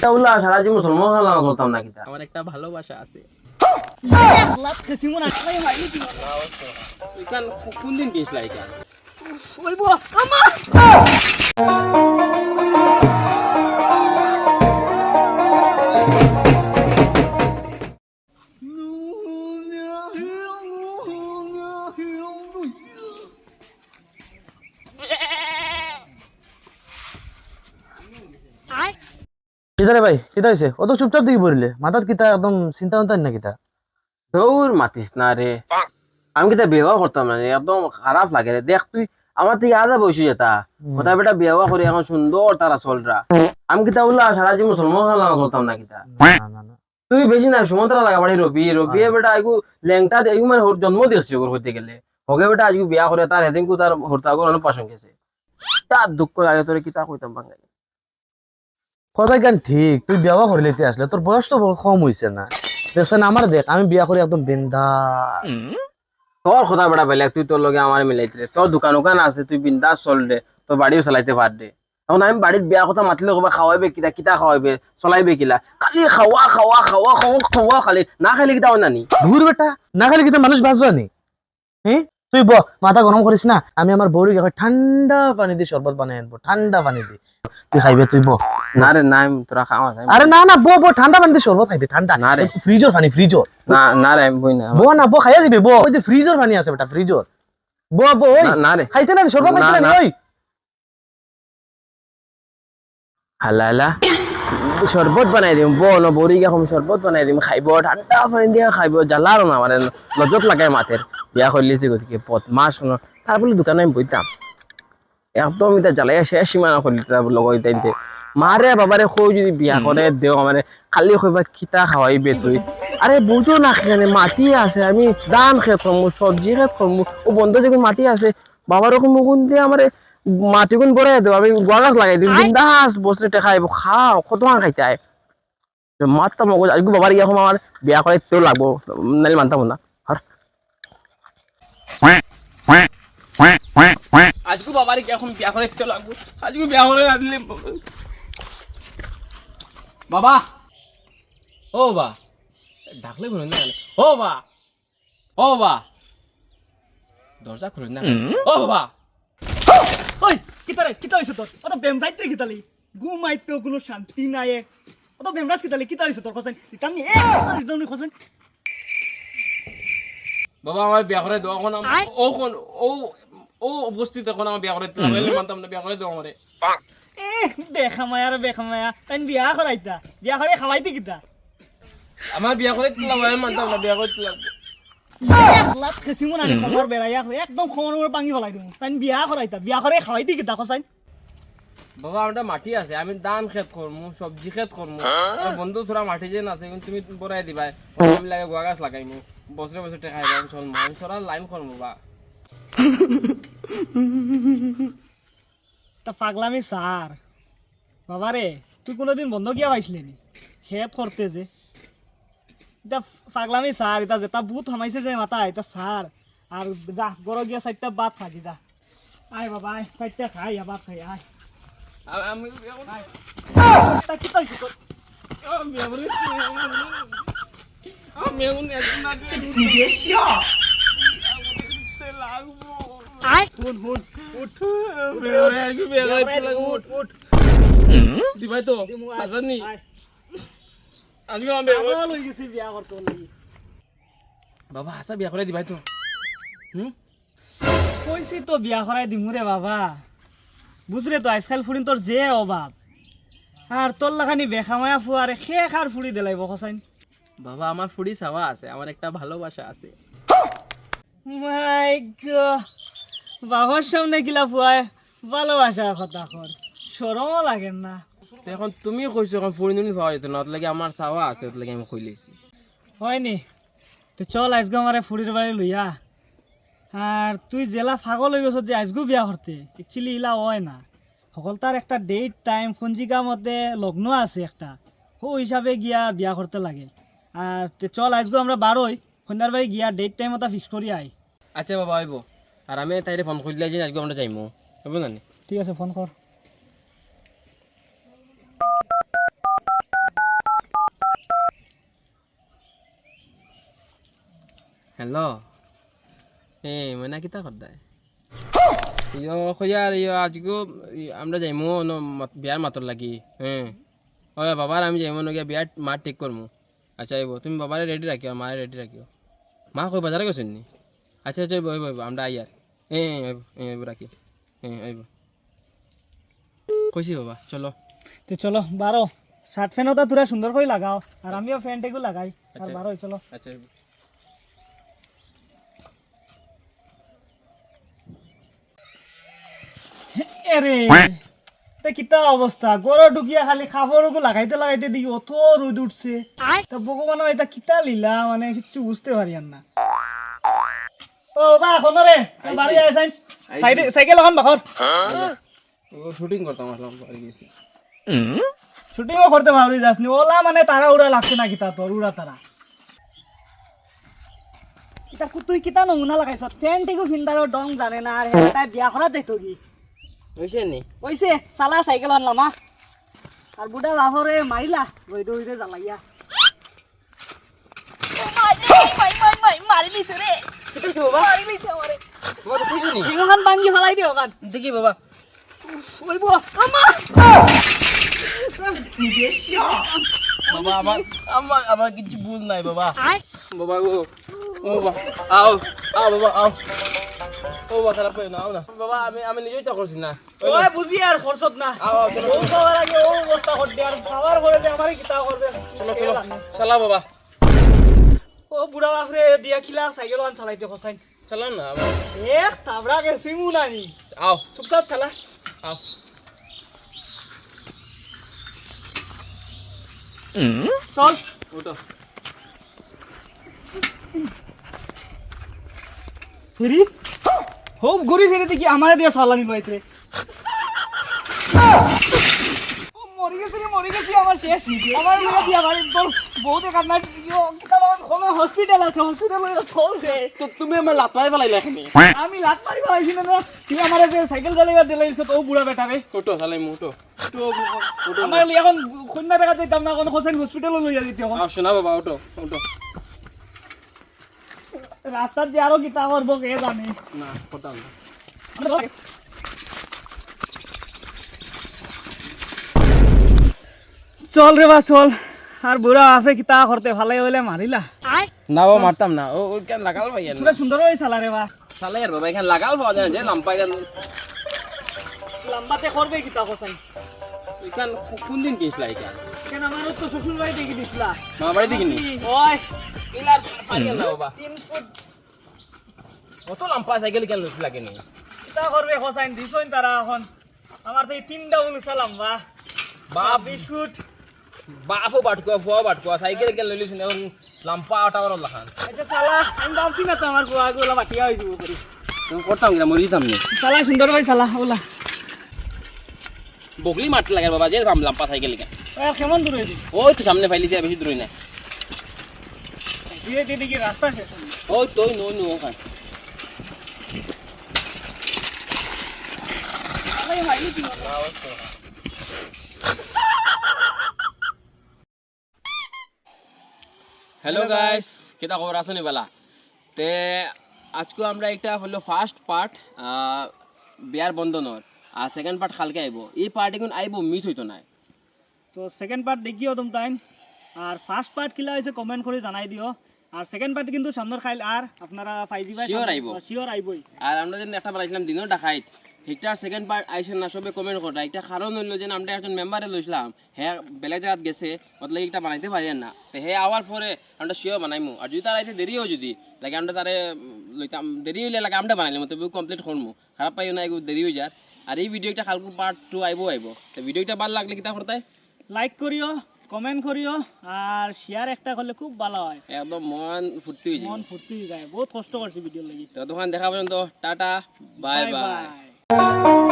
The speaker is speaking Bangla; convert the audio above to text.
তাহলে সারা জীবন মুসলমান হলাম বলতাম না কিতা। আমার একটা ভালোবাসা আছে। মন কোন দিন গেছিলা এখান ওইব আমা কিতা রে ভাই কিতা হয়েছে অত চুপচাপ দিকে পড়লে। মাথাত কিতা একদম চিন্তা চিন্তা না কিতা দৌড় মাতিস না রে। আমি কিতা বিবাহ করতাম না একদম খারাপ লাগে রে। দেখ তুই আমার থেকে আজা বসে যেতা। কোথায় বেটা বিবাহ করে এখন সুন্দর তারা চলরা। আমি কিতা বললা সারা জীবন মুসলমান হলাম বলতাম না কিতা তুই বেশি না সুমন্তরা লাগা বাড়ি রবি রবি বেটা আইগু লেংটা আইগু মানে ওর জন্ম দিয়েছে ওর হইতে গেলে। হগে বেটা আজকে বিয়া করে তার হেদিনকু তার হরতা করে অনেক পাশন গেছে। তার দুঃখ লাগে তোরে কিতা কইতাম বাঙালি। কথা কেন ঠিক? তুই বিয়া করে লেতে আসলে তোর বয়স তো কম হয়েছে না। দেখছেন আমার দেখ আমি বিয়া করে একদম বিন্দা তোর কথা বেটা বেলেগ তুই তোর লগে আমার মিলাইতে রে তোর দোকান ওখান আছে তুই বিন্দাস চল দে তোর বাড়িও চালাইতে পার দে। এখন আমি বাড়িত বিয়া কথা মাতিলে কবা খাওয়াইবে কিতা কিতা খাওয়াইবে চলাইবে কিলা। খালি খাওয়া খাওয়া খাওয়া খাওয়া খাওয়া খালি না খাইলে কিতা নানি দূর বেটা না খালি কিতা মানুষ বাঁচবা নি। হ্যাঁ তুই ব মাথা গরম করিস না আমি আমার বউরি ঠান্ডা পানি দিয়ে শরবত বানাই আনব ঠান্ডা পানি দিয়ে তুই খাইবে তুই ব না রে না আমি তোরা খাওয়া আরে না না বো বো ঠান্ডা পানি শরবত খাইবে ঠান্ডা না রে। ফ্রিজর পানি ফ্রিজর না না রে আমি বই না। বো না বো খাইয়া দিবে বো ওই যে ফ্রিজর পানি আছে বেটা ফ্রিজর বো বো ওই। না- না রে। খাইতে না শরবত খাইতে না না। ওই। হালা হালা শরবত বানাই দিম বন বড়ি এখন শরবত বানাই দিম খাইব ঠান্ডা পানি দিয়ে খাইব জ্বালার না মানে লজত লাগে মাতের বিয়া করলি যে গতিকে পথ মাস তারপরে দোকানে আমি বইতাম একদম এটা জ্বালাই শেষ সীমানা তার লগৰ ইতাইতে মাৰে বাবাৰে সৌ যদি বিয়া কৰে দেও মানে খালি কইবা কিতা খাওয়াইবে তুই আরে বুঝো না সেখানে মাটি আছে আমি ধান খেত করমু সবজি খেত করমু ও বন্ধ যখন মাটি আছে বাবার ওরকম মুগুন দিয়ে আমার মাটি গুণ বড়াই দেবো আমি গোয়া গাছ লাগাই দিম বিন্দাস বসে টেকা আইব খাও কত খাইতে আয় মারতাম মগজ আজকে বাবার ইয়া আমার বিয়া করে তেও লাগবো নাহলে মানতাম না আর আজকে বাবার কি এখন বিয়া করে দিতে লাগবো? আজকে বিয়া করে না দিলে বাবা। ও বা ডাকলে খুলুন না ও বা ও বা দরজা খুলুন না ও বাবা! ওই কিতারে কিতা হইছে তোর? অত বেমরাইত্রে কিতালি। ঘুমাইতে কোনো শান্তি নাই অত বেমরাজ কিতালি কিতা হইছে তোর কসেন? ইতানি এ ইতানি কসেন। বাবা আমার বিয়া করে দেওয়া এখন আম- ও কোন ও ও উপস্থিত এখন আমার বিয়া করে মানতাম না বিয়া করে দেওয়া আমারে। এ বেখামায়া রে বেখামায়া তাই বিয়া করাইতা। বিয়া করে খাওয়াইতে কিতা? আমার বিয়া করে আমি মানতাম না বিয়া করে লাখ একদম তাই বিয়া বিয়া কিতা কসাইন বাবা আমরা মাটি আছে আমি ধান খেত করমু সবজি খেত করমু বন্ধু থোড়া মাটি যেন আছে কিন্তু তুমি বড়াই দিবা আমি লাগে গোয়া গাছ লাগাইমু বছরে বছরে টেকাই যাম চলমু আমি লাইন করমু বা। তা পাগলামি সার বাবারে তুই কোনোদিন বন্ধ গিয়া পাইছিলি নি খেত করতে যে এটা পাগলামি সার এটা যেটা বুত হামাইছে যে মাথা এটা সার আর যা গড় গিয়া চারটা ভাত খাবি যা আয় বাবা আয় চারটা খাই ভাত খাই আয় আ- আমি আমি এখন না দিলে হুন হুন উঠ বিয়া করে দিতে লাগবো। উঠ উঠ। দিবাই তো দিমু, আয়, হাসানি আয়। বিয়া করে- পাগল হয়ে গেছি বিয়া করতে বাবা হাসা বিয়া করে দিবাই তো। হুম? কইছি তো বিয়া করাই দিমু রে বাবা। বুঝরে তো আজকাল ফুরিন তোর যে অভাব। আর তোর লাখানি বেখামায়া ফুয়ারে শেষ আর ফুরি দিলাইব কসাইন? বাবা আমার ফুড়ি চাওয়া আছে আমার একটা ভালোবাসা আছে। মাই গড বাবার সামনে গিলা ফুয়ায় ভালোবাসার কথা কর। সরমও লাগে না। এখন তুমি কইছো এখন ফুড়ি নুনি পাওয়া যেত না লাগে আমার চাওয়া আছে ওর লাগে আমি কইলেছি হয়নি তো চল আজকে আমারে ফুরির বাড়ি লইয়া। আর তুই জেলা ফাগল হয়ে গেছ যে আজকেও বিয়া করতে একচুয়ালি ইলা হয় না। সকল তার একটা ডেট টাইম পঞ্জিকা মতে লগ্ন আছে একটা। ও হিসাবে গিয়া বিয়া করতে লাগে। আর তে চল আজকে আমরা বারোই সন্ধ্যার বাড়ি গিয়া ডেট টাইম ওটা ফিক্স করি আই। আচ্ছা বাবা আইব আর আমি তাইলে ফোন করলে যে আজকে আমরা যাইমু। হবে না ঠিক আছে ফোন কর হ্যালো এ মানে কিতা করদায় ইয় খোঁজার ইয় আজকে আমরা যাইমু বিয়ার মাতর লাগি হ্যাঁ ওয়া বাবার আমি যাইমু নগিয়া বিয়ার আচ্ছা, মা ঠিক করমু আচ্ছা আইব তুমি বাবারে রেডি রাখিও মারে রেডি রাখিও মা কই বাজারে গেছেন নি? আচ্ছা আচ্ছা বই বই আমরা আই আইব আইব রাখি আইব কইছি বাবা চলো তো চলো বারো শার্ট ফ্যানও তোরা সুন্দর করে লাগাও আর আমিও লাগাই আর। বারো চলো আচ্ছা আইব। তা কিতা অবস্থা গরো ঢুকিয়া খালি খাবারও লাগাইতে লাগাইতে দেখি অত রোদ উঠছে তা ভগবানের এটা কিতা লীলা মানে কিচ্ছু বুঝতে পারি আর না ও বা এখন রে বাড়ি আইসাইন সাইডে সাইকেল এখন বাখর ও শুটিং করতাম আসলাম বাড়ি গেছি। শুটিংও করতে পারি যাসনি ওলা মানে তারা উড়া লাগছে না কিতা তোর উড়া তারা এটা কু- তুই কিতা নমুনা লাগাইছ? ফ্যান টিকু ফিন্দারও ডং জানে না আর তাই বিয়া করা যাইতো কি? হয়েছে নি? ওইছে চালা চাইকেল আনলাম আর বুড়া বাপরে মারিলা রইতে রইতে জ্বালাইয়া। বাবা। তো কইছো নি? সিংহখান ভাঙ্গি ফেলাই দিও কান দেখি বাবা। ওইব আমা। বাবা আমার আমার আমার কিছু ভুল নাই বাবা। বাবা ও ও বাবা আও আও বাবা আও। ও বাবা খারাপ করে না আও না। বাবা আমি আমি নিজেই তো করছি না। ওই বুঝি আর খরচত না। আও চলো। ও খাওয়ার আগে ও অবস্থা করতে আর খাওয়ার পরে যে আমারই কিতা করবে। চলো চলো। চালাও বাবা। ও বুড়া বাপরে দিয়া খিলা সাইকেল আন চালাইতে খসাই চালাও না? এক তাবড়া সিমু নানি আও। চুপচাপ চালা। আও। চল। ওটো ফিরি হোক ঘুরি ফিরে দেখি আমারে দিয়ে চালানি লইতে মরি গেছি মরি গেছি আমার শেষ। আমার বিয়া বাড়ি তোর বহুত কান্না কোনো হসপিটাল আছে? হসপিটাল চল রে তো তুমি আমার লাত মারি ফেলাইলা এখানে? আমি লাত মারি পাইছি না। তুই আমার যে সাইকেল চালাইবার দিলাইছ তো বুড়া বেটা রে ওটো চালাই মু আমার এখন খুন্না দেখা যাইতাম না এখন হোসেন হসপিটালে লইয়া দিতে এখন শোনা বাবা ওটো ওটো রাস্তার যে আরও কিতা করব কে জানে। না করতাম চল রে বা চল। আর বুড়া আছে কিতা করতে ভালে হইলে মারিলা। না বাবা মারতাম না। ও ওই কেন লাগাল ভাই পুরা সুন্দর হয়ে চালা রে বা চালাই আর বাবা এখানে লাগাল পাওয়া যায় যে লাম্পা এখান লম্বাতে করবে কিতা কসাই এখান কোন দিন কিনছিলা এখান? কেন আমার তো শ্বশুর বাড়ি দেখি দিছিলা। মামা বাড়ি দেখিনি ওই ইলার পারি না বাবা তিন ফুট অত লাম্পা সাইকেল কেন লইছিলা কেন? কিতা করবে কসাই দিছইন তারা এখন। আমার তো এই তিনটা উলুসা লম্বা। বাপ। বিশ বাপও বাটকুয়া ফুয়া বাটকুয়া সাইকেল কেন লইলিস এখন লাম্পা আটা বড় লাখান। আচ্ছা চালা আমি ভাবছি না তো আমার গোয়া গোলা বাটিয়া হয়ে যাব করি তুমি করতাম কিনা মরি যেতাম নি। চালা সুন্দর ভাই চালা ওলা। বগলি মারতে লাগে বাবা যে রাম লাম্পা সাইকেল ওই কেমন দূর হয়ে দিবি ওই তো সামনে ফাইলিছে বেশি দূরই না ধীরে ধীরে কি রাস্তা শেষ ওই তোই নো নো ওখান আরে ভাই কি হ্যালো গাইস কেটা খবর আছো বেলা? তে আজকে আমরা একটা হলো ফার্স্ট পার্ট বিয়ার বন্ধনর আর সেকেন্ড পার্ট কালকে আইব এই পার্ট এখন আইব মিস হইতো না তো সেকেন্ড পার্ট দেখিও তুমি তাই আর ফার্স্ট পার্ট কিলা হয়েছে কমেন্ট করে জানাই দিও আর সেকেন্ড পার্ট কিন্তু সামনের খাইল। আর আপনারা দিবা Sure আইবো। শিওর আইবই আর আমরা যেন একটা বানাইছিলাম দিনও দেখাইত। সেইটার সেকেন্ড পার্ট আইসেন না সবে কমেন্ট করা একটা কারণ হইল যে আমরা একজন মেম্বারে লইছিলাম হ্যাঁ বেলেগ জায়গাত গেছে মতলব একটা বানাইতে পারি না? তো হে আওয়ার পরে আমরা শিওর বানাইমু আর যদি তার আইতে দেরি হয় যদি লাগে আমরা তারে লইতাম দেরি হইলে লাগে আমরা বানাইলাম তবে কমপ্লিট করমু খারাপ পাইও না এগুলো দেরি হয়ে যার আর এই ভিডিওটা কালকে পার্ট টু আইব আইব তো ভিডিওটা ভালো লাগলে কিতা করতে লাইক করিও কমেন্ট করিও আর শেয়ার একটা করলে খুব ভালো হয়। একদম মন ফুর্তি হয়ে মন যাবে ফুর্তি হয়ে যায়। বহুত কষ্ট করছি ভিডিও লাগি। তো তখন দেখা পর্যন্ত টাটা বাই বাই। বাই